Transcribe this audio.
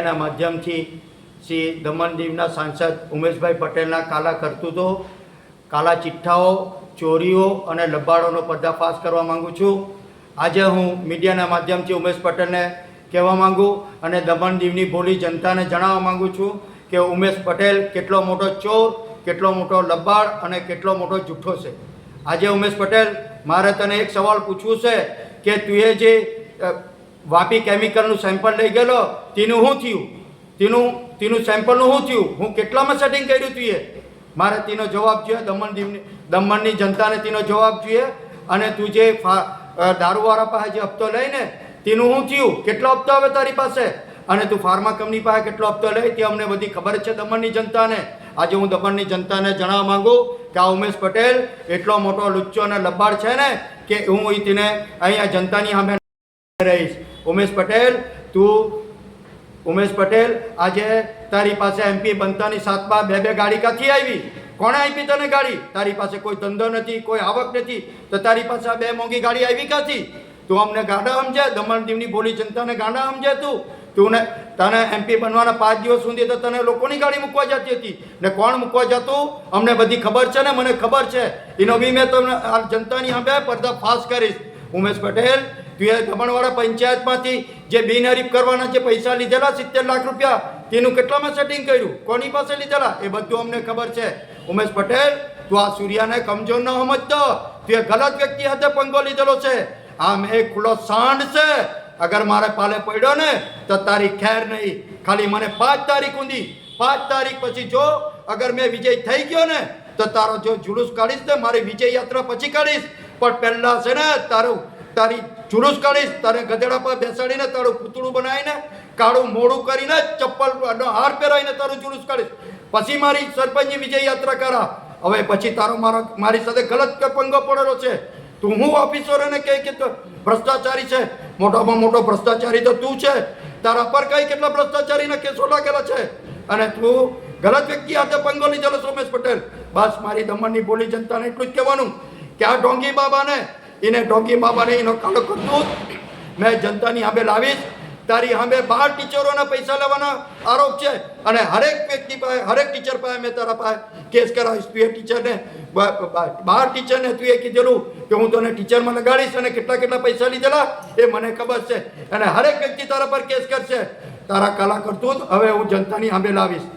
મીડિયાના માધ્યમથી શ્રી દમણ દીવના સાંસદ ઉમેશભાઈ પટેલના કાલા કરતૂતો, કાલા ચિઠ્ઠાઓ, ચોરીઓ અને લબાડોનો પર્દાફાશ કરવા માંગુ છું. આજે હું મીડિયાના માધ્યમથી ઉમેશ પટેલને કહેવા માંગુ અને દમણ દીવની ભોલી જનતાને જણાવવા માગું છું કે ઉમેશ પટેલ કેટલો મોટો ચોર, કેટલો મોટો લબાડ અને કેટલો મોટો જૂઠો છે. આજે ઉમેશ પટેલ, મારે તને એક સવાલ પૂછવું છે કે તુએ જે વાપી કેમિકલનું સેમ્પલ લઈ ગયેલો, તેનું શું થયું? તેનું તેનું સેમ્પલનું શું થયું? હું કેટલામાં સેટિંગ કર્યું તુએ મારે તેનો જવાબ જોઈએ, દમણ દીવની, દમણની જનતાને તેનો જવાબ જોઈએ. અને તું જે દારૂવાળા પાસે જે હપ્તો લઈને, તેનું શું થયું? કેટલો હપ્તો આવે તારી પાસે? અને તું ફાર્મા કંપની પાસે કેટલો હપ્તો લઈ? તે અમને બધી ખબર છે દમણની જનતાને. આજે હું દમણની જનતાને જણાવવા માંગુ કે આ ઉમેશ પટેલ એટલો મોટો લુચ્ચો અને લબાડ છે ને, કે હું તેને અહીંયા જનતાની સામે રહીશ. ઉમેશ પટેલ, તું, ઉમેશ પટેલ, આજે તારી પાસે એમપી બનતાની સાતમાં બે બે ગાડી ક્યાંથી આવી? કોણે આપી તને ગાડી? તારી પાસે કોઈ ધંધો નથી, કોઈ આવક નથી, તો તારી પાસે આ બે મોંઘી ગાડી આવી ક્યાંથી? તું અમને ગાંડા સમજે, દમણ દીવની બોલી જનતાને ગાંડા સમજે તું. તું ને, તને એમપી બનવાના પાંચ દિવસ સુધી તો તને લોકોની ગાડી મૂકવા જતી હતી. ને કોણ મૂકવા જતું? અમને બધી ખબર છે ને, મને ખબર છે. એનો બી મેં તમને જનતાની અમે પડદા ફાસ કરીશ. ઉમેશ પટેલ તું એ દમણવાડા પંચાયતમાંથી જે બિનહરીફ કરવાના જે પૈસા લીધેલા, સિત્તેર લાખ રૂપિયા. તેનું કેટલામાં સેટિંગ કર્યું? કોની પાસે લીધેલા? એ બધું અમને ખબર છે. ઉમેશ પટેલ, તું આ સૂર્યાને કમજોર ન સમજતો. તું એ ગલત વ્યક્તિ હાથે પંગો લીધેલો છે. આમ એ ખુલ્લો સાંડ છે. અગર મારે પાલે પડ્યો ને, તો તારી ખેર નહીં. ખાલી મને પાંચ તારીખ ઊંધી. પાંચ તારીખ પછી જો, અગર મેં વિજય થઈ ગયો ને, તો તારો જો જુલુસ કાઢીશ ને, મારી વિજય યાત્રા પછી કાઢીશ. પણ પહેલા છે ને તારું, તારી જુલુસ કાઢીશ, તારે ગધેડા પર બેસાડીને તારું પૂતળું બનાવીને કાળું મોડું કરીને ચપ્પલ હાર પહેરાવીને તારું જુલુસ કાઢીશ. પછી મારી સરપંચની વિજય યાત્રા કરા. હવે પછી તારો મારો મારી સાથે ગલત પંગો પડેલો છે. તું હું ઓફિસરોને કહે કે ભ્રષ્ટાચારી છે? મોટામાં મોટો ભ્રષ્ટાચારી તો તું છે. તારા પર કઈ કેટલા ભ્રષ્ટાચારીના કેસો લાગેલા છે? અને તું ગલત વ્યક્તિ હાથે પંગો લીધેલો સોમેશ પટેલ. બસ મારી દમણની બોલી જનતાને એટલું જ કહેવાનું. કે આ ડોંગી બાબાને, એને ડોંગી બાબાને એનો કાળો કરતું મેં જનતાની સામે લાવીશ. તારી સામે બાર ટીચરોના પૈસા લેવાના આરોપ છે. અને હરેક વ્યક્તિ પાસે, હરેક ટીચર પાસે મેં તારા પાસે કેસ કરાવીશ. તું એ ટીચરને બાર ટીચરને તું એ કીધેલું કે હું તને ટીચરમાં લગાડીશ અને કેટલા કેટલા પૈસા લીધેલા એ મને ખબર છે. અને હરેક વ્યક્તિ તારા પર કેસ કરશે. તારા કલા કરતું હવે હું જનતાની સામે લાવીશ.